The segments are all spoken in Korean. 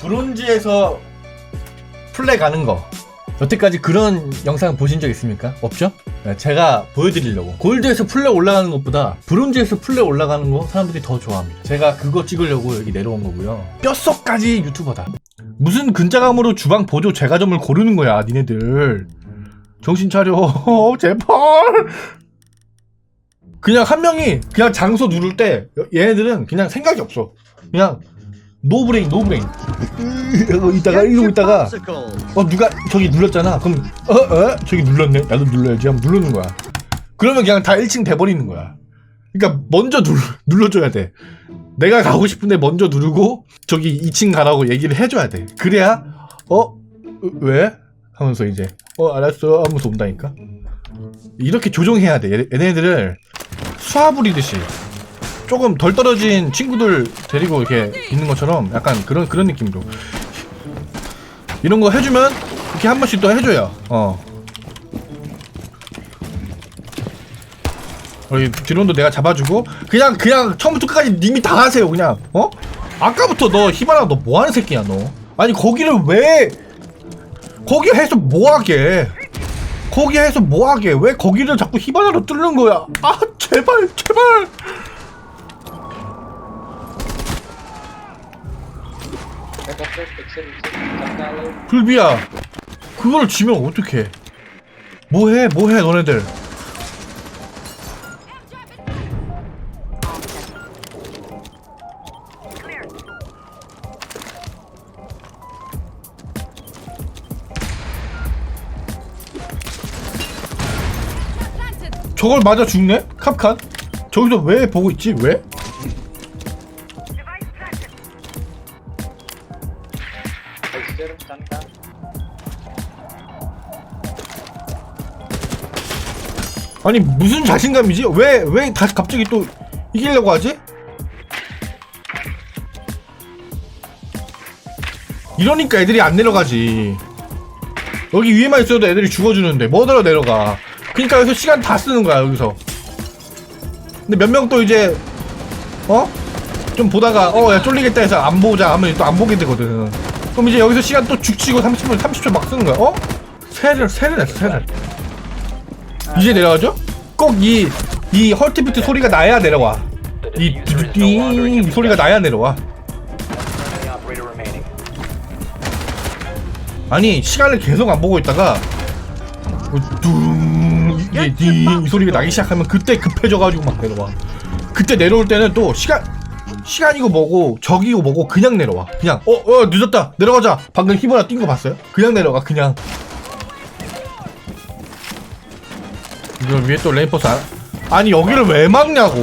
브론즈에서 플레 가는 거. 여태까지 그런 영상 보신 적 있습니까? 없죠? 네, 제가 보여드리려고. 골드에서 플레 올라가는 것보다 브론즈에서 플레 올라가는 거 사람들이 더 좋아합니다. 제가 그거 찍으려고 여기 내려온 거고요. 뼛속까지 유튜버다. 무슨 근자감으로 주방 보조 제과점을 고르는 거야 니네들. 정신 차려. 제발. 그냥 한 명이 그냥 장소 누를 때 얘네들은 그냥 생각이 없어. 그냥 노브레인 노브레인 이러고 있다가 이러고 있다가 어 누가 저기 눌렀잖아. 그럼 어? 어? 저기 눌렀네. 나도 눌러야지. 하면 누르는 거야. 그러면 그냥 다 1층 돼버리는 거야. 그러니까 먼저 눌, 눌러줘야 돼. 내가 가고 싶은데 먼저 누르고 저기 2층 가라고 얘기를 해줘야 돼. 그래야 어? 왜? 하면서 이제 어 알았어. 하면서 온다니까. 이렇게 조종해야 돼. 얘- 얘네들을 수화 부리듯이 조금 덜 떨어진 친구들 데리고 이렇게 있는 것처럼 약간 그런 그런 느낌으로. 이런 거 해주면 이렇게 한 번씩 또 해줘요. 어. 여기 드론도 내가 잡아주고 그냥 그냥 처음부터 끝까지 님이 다 하세요 그냥. 어? 아까부터 너 히바나 너 뭐하는 새끼야 너? 아니 거기를 왜 거기 해서 뭐하게? 거기 해서 뭐하게? 왜 거기를 자꾸 히바나로 뚫는 거야? 아 제발 제발 불비야 그걸 지면 어떡해 뭐해 뭐해 너네들 저걸 맞아 죽네? 캅칸? 저기서 왜 보고 있지? 왜? 아니 무슨 자신감이지? 왜 왜 다시 갑자기 또 이기려고 하지? 이러니까 애들이 안 내려가지. 여기 위에만 있어도 애들이 죽어주는데 뭐더러 내려가. 그러니까 여기서 시간 다 쓰는 거야 여기서. 근데 몇 명 또 이제 어? 좀 보다가 어 야 쫄리겠다 해서 안 보자 하면 또 안 보게 되거든. 그럼 이제 여기서 시간 또 죽치고 30분 30초 막 쓰는 거야. 어? 세를 세를 했어 세를. 이제 내려가죠? 꼭 이 이 헐티비트 소리가 나야 내려와. 이 두두띵 소리가 나야 내려와. 아니 시간을 계속 안 보고 있다가 둥 이게 띵이 소리가 나기 시작하면 그때 급해져가지고 막 내려와. 그때 내려올 때는 또 시간 시간이고 뭐고 적이고 뭐고 그냥 내려와. 그냥 어어 늦었다 내려가자. 방금 히브나 뛴거 봤어요? 그냥 내려가 그냥. 이거 위에 또 레인포스 안... 아니 여기를 왜 막냐고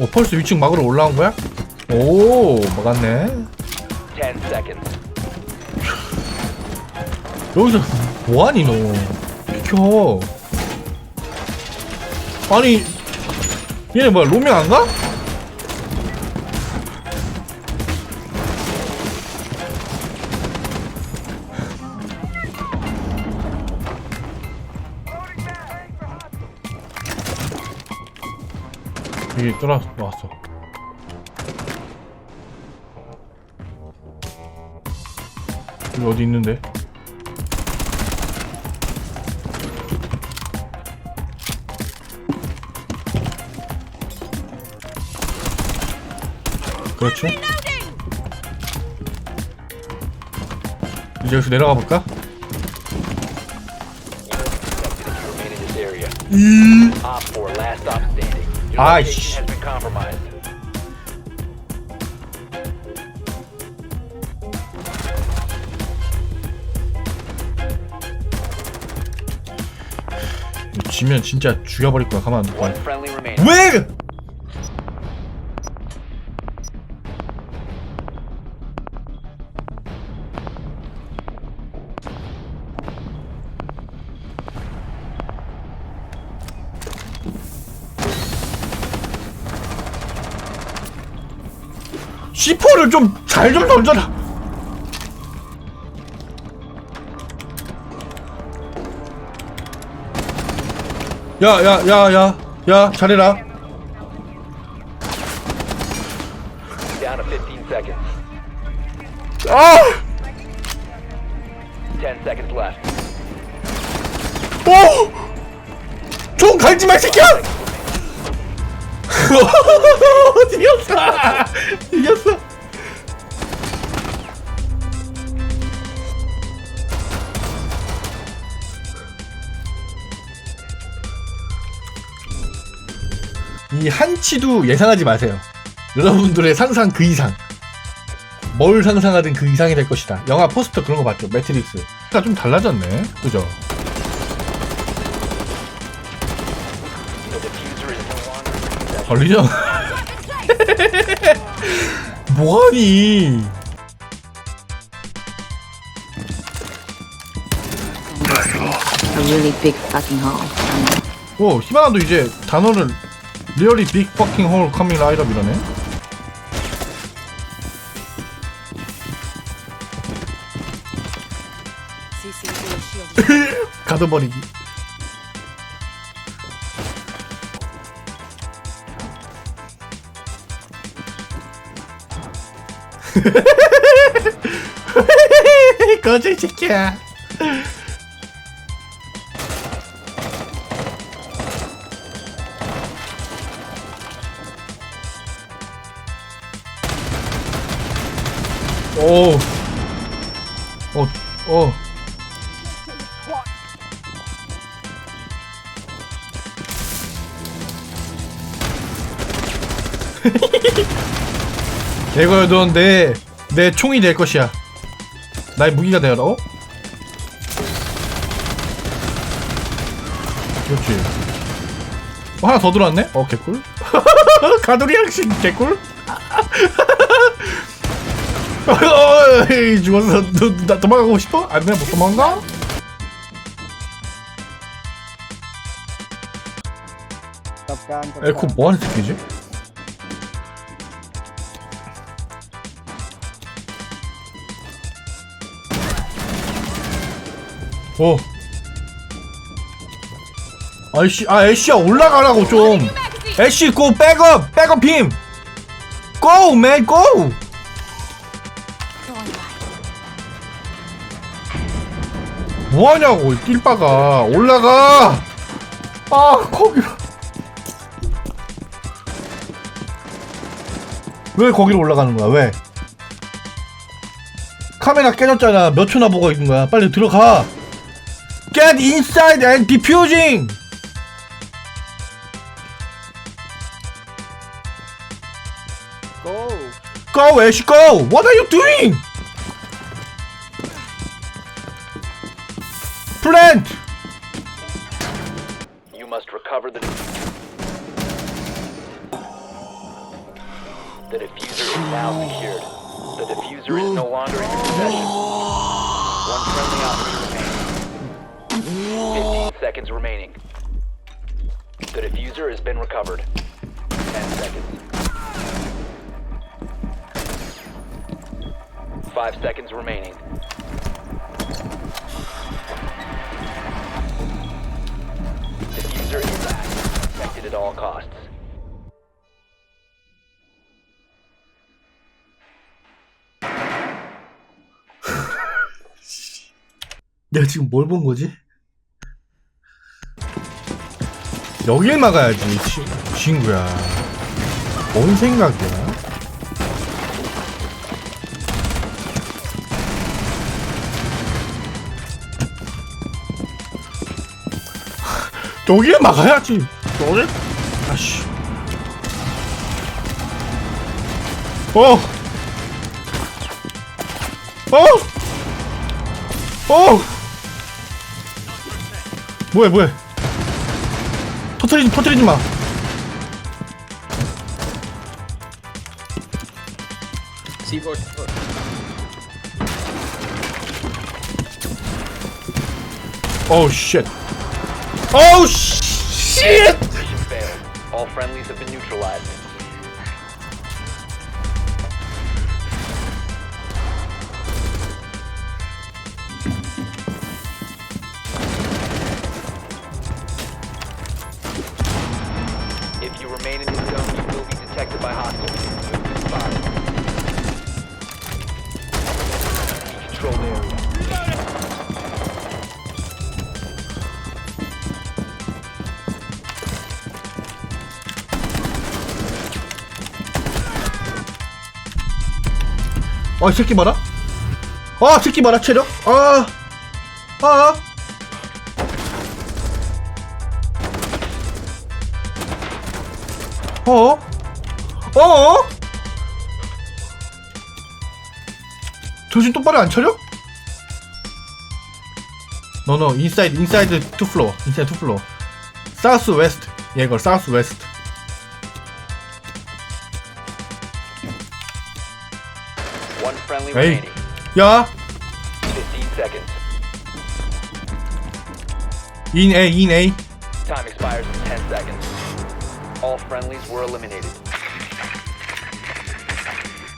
어 펄스 위층 막으러 올라온 거야? 오 막았네 10 seconds. 여기서 뭐하니 너 비켜 아니 얘네 뭐야 로밍 안 가? 여기 돌아 왔어 여기 어디 있는데? 그렇지. 이제 여기서 내려가 볼까? Remain in this area. 이 Op 4, last stop standing. Your Aye, location sh- has been compromised. 지면 진짜 죽여버릴 거야. 가만 안 둘 거야. friendly C4를 좀 잘 좀 던져라. 야, 야, 야, 야, 야, 잘해라. down to 15 seconds. 아! 10 seconds left. 오! 총 갈지 마, 이 새끼야! 이겼어! 이겼어! 이 한치도 예상하지 마세요. 여러분들의 상상 그 이상. 뭘 상상하든 그 이상이 될 것이다. 영화 포스터 그런 거 봤죠? 매트릭스. 좀 달라졌네. 그죠? 걸리죠? 뭐하니? a really big fucking hole. 오, 희망도 이제 단어를 Big fucking hole coming right up 이러네. 가둬버리기. 거짓 새끼야. 오. 어, 어. 이거 넌내 내 총이 될 것이야. 나의 무기가 되어라. 어? 그렇지. 어, 하나 더 들어왔네? 어, 개꿀. 가돌이 양식 개꿀. 어이, 죽었어. 너, 나 도망가고 싶어? 안 돼, 못 도망가? 에코 뭐하는 새끼지? 오. 아이씨, 아, 애쉬야, 올라가라고 좀. 애쉬, 고, 백업! 백업 빔! 고, 맨, 고! 뭐하냐고, 띨빠가. 올라가! 아, 거기로. 왜 거기로 올라가는 거야, 왜? 카메라 깨졌잖아. 몇 초나 보고 있는 거야. 빨리 들어가. Get inside and defusing! Go, Ash, go! What are you doing? Plant! You must recover the. The diffuser is now secured. The diffuser is no longer in your possession. One friendly operator remaining. 15 seconds remaining. The diffuser has been recovered. 10 seconds. 5 seconds remaining. Protected at all costs. 내가 지금 뭘 본 거지? 여길 막아야지, 치, 친구야. 뭔 생각이야? 여길 막아야지. 너를? 아씨. 어! 어! 어! 뭐야 뭐야 터트리지 터트리지 마 오우 쉣 오우 쉣 Failed. All friendlies have been neutralized. 아, 이 새끼 봐라. 아, 새끼 봐라, 체력. 아, 아. 어? 어? 정신 똑바로 안 차려? 너너 인사이드 인사이드 투 플로어 인사이드 투 플로어 사우스 웨스트 얘 이걸 사우스 웨스트 Hey. remaining. 야 15 seconds. 인 A 인 A Time expires in 10 seconds. All friendlies were eliminated.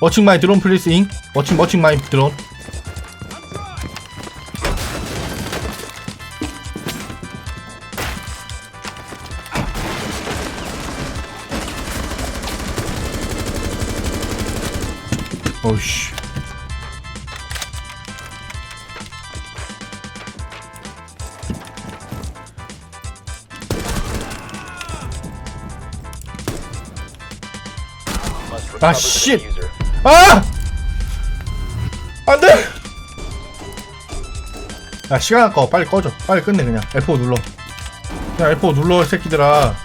워칭 마이 드론 플리스 인 워칭 워칭 마이 드론 어이씨 Shit. diffuser. 아! 안 돼! 야, 시간 아까워. 빨리 꺼져. 빨리 끝내, 그냥. F5 눌러. 그냥 F5 눌러, 이 새끼들아.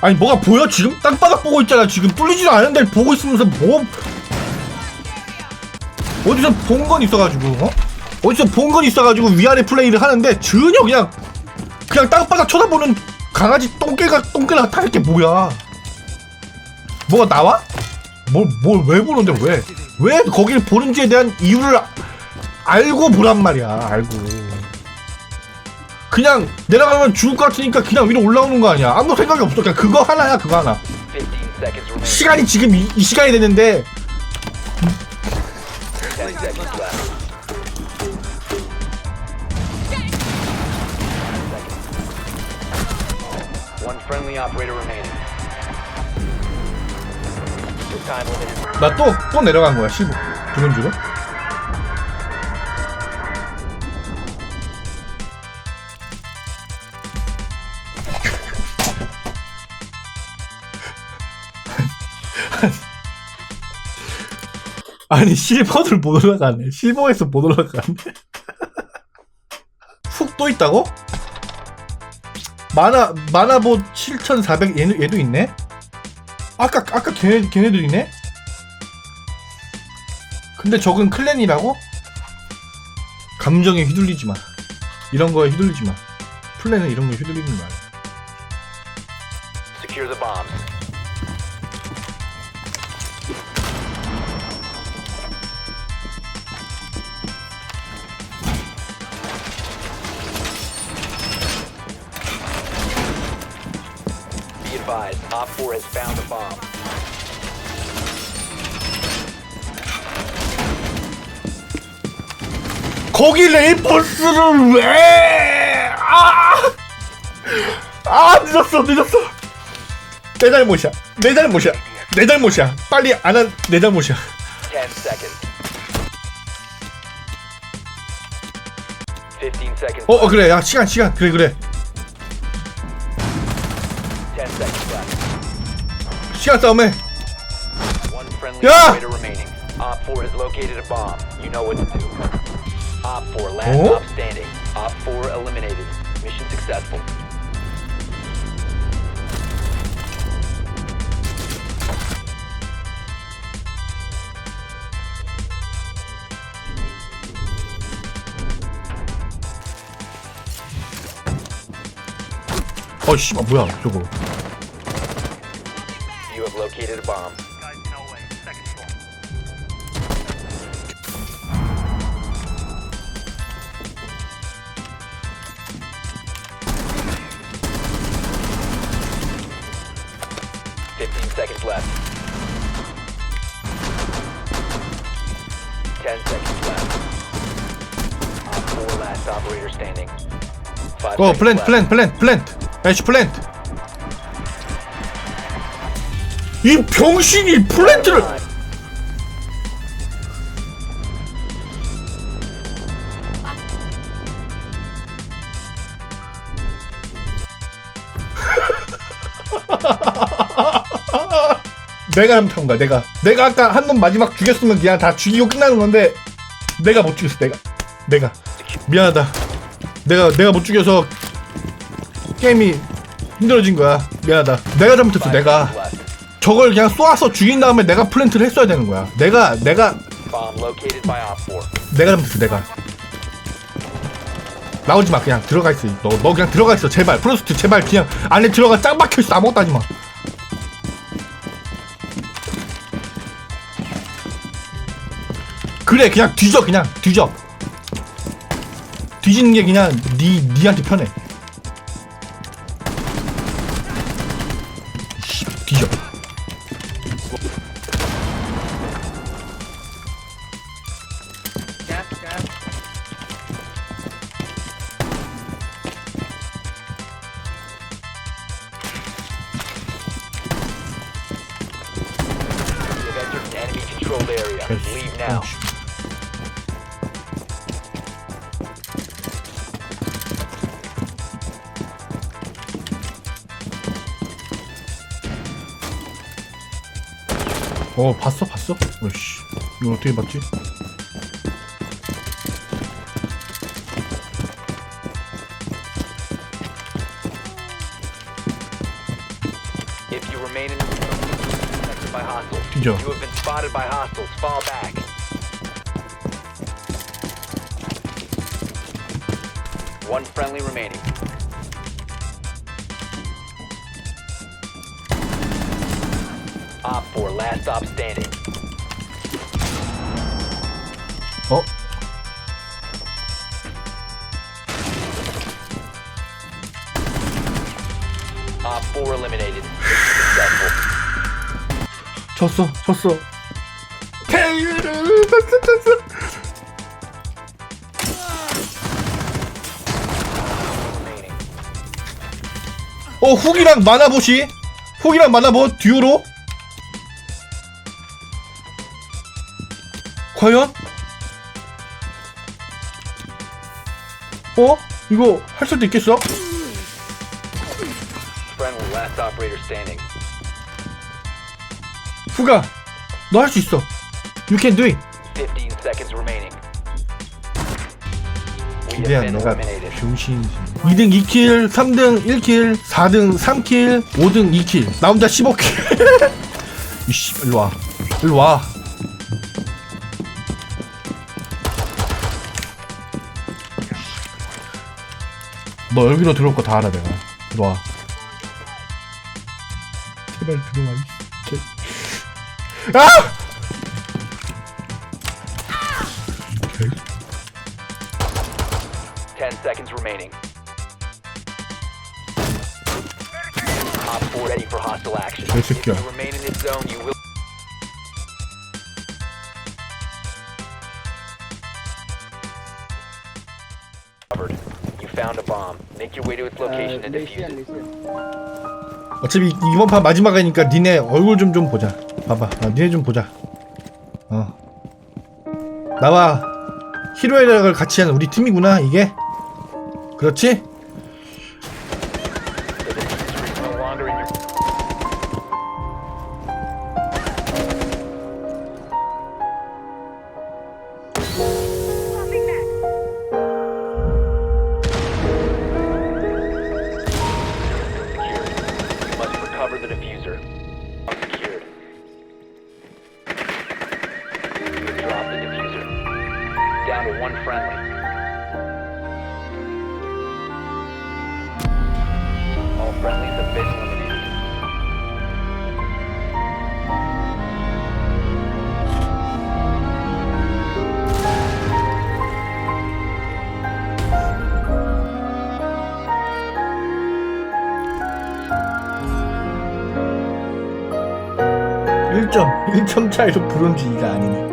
아니, 뭐가 보여, 지금? 땅바닥 보고 있잖아, 지금. 뚫리지도 않은데 보고 있으면서 뭐. 어디서 본 건 있어가지고, 어? 어디서 본 건 있어가지고 위아래 플레이를 하는데 전혀 그냥, 그냥 땅바닥 쳐다보는 강아지 똥개가, 똥개가 다를 게 뭐야. 뭐가 나와? 뭘, 뭘 왜 보는데 왜? 왜 거기를 보는지에 대한 이유를 아- 알고 보란 말이야, 알고. 그냥 내려가면 죽을 것 같으니까 그냥 위로 올라오는 거 아니야. 아무 생각이 없어. 그냥 그거 하나야, 그거 하나. 15 seconds remaining. 시간이 지금 이, 이 시간이 됐는데, 나 또, 또 내려간 거야, 15. 브론즈로. 아니, 실버를 못 올라가네. 실버에서 못 올라가네. 훅 또 있다고? 마나, 마나보 7400, 얘도, 얘도 있네? 아까, 아까 걔네, 걔네들이네? 근데 적은 클랜이라고? 감정에 휘둘리지 마. 이런 거에 휘둘리지 마. 플랜은 이런 거에 휘둘리는 말. secure the bombs. Be advised, Op 4 has found a bomb. 거기 레이퍼스를 왜? 아! 아 늦었어 늦었어. 내 잘못이야. 내 잘못이야. 내 잘못이야. 빨리 안 한 내 잘못이야. 10 seconds. 15 seconds. 어, 어 그래 야 시간 시간 그래 그래 10 seconds left. 시간 싸움해. One friendly Yeah. operator remaining. Op 4 has located a bomb. You know what to do. Op 4, last Oh? op standing. Op 4 eliminated. Mission successful. 어 씨발 뭐야 저거. You have located a bomb. Fifteen seconds left. Ten seconds left. Op four last operator standing. Five 고 seconds 플랜트 left. 플랜트 플랜트 플랜트. 애쉬 플랜트. 이 병신이 플랜트를 내가 잘못한 거야 내가. 내가 아까 한 놈 마지막 죽였으면 그냥 다 죽이고 끝나는 건데 내가 못 죽였어 내가. 내가. 미안하다. 내가 내가 못 죽여서 게임이 힘들어진 거야. 미안하다. 내가 잘못했어 내가. 저걸 그냥 쏘아서 죽인 다음에 내가 플랜트를 했어야 되는 거야. 내가 내가. Bomb located by Op 4. 내가 잘못했어 내가. 나오지 마 그냥. 들어가 있어 너, 너 그냥 들어가 있어 제발. 프로스트 제발. 그냥 안에 들어가 짱 박혀 있어. 아무것도 하지 마 그래 그냥 뒤져 그냥 뒤져 뒤지는 게 그냥 니 니한테 편해 씨, 뒤져 You've entered an enemy controlled area. 개씨. Leave now. 어, 씨. 어 봤어 봤어? 어이씨 이거 어떻게 봤지? If you remain in the detected by hostiles. 뒤져. You have been spotted by hostiles. Fall back. One friendly remaining. 졌어 졌어 remaining. 어 훅이랑 만화봇이 훅이랑 만화봇 듀오로 과연? 어? 이거 할 수도 있겠어? 후가 너 할 수 있어 You can do it 15 seconds remaining. We have 기대한 been 내가 eliminated. 병신이지 2등 2킬 3등 1킬 4등 3킬 5등 2킬 나 혼자 15킬 이씨 일로 와 일로 와 너 여기로 들어올 거 다 알아 내가 들어와 제발 들어와 이 개. 아! 10 seconds remaining. Op 4 ready for hostile action. If 개새끼야. you remain in this zone, you will. Covered. You found a bomb. Make your way to its location and defuse it. 어차피 이번 판 마지막이니까 니네 얼굴 좀 좀 보자. 봐봐, 아, 니네 좀 보자. 어. 나와 히로에락을 같이 하는 우리 팀이구나 이게. 그렇지? Friendly. All friendlies have been eliminated. 일점 1점 차이로 브론즈 2가 아니네.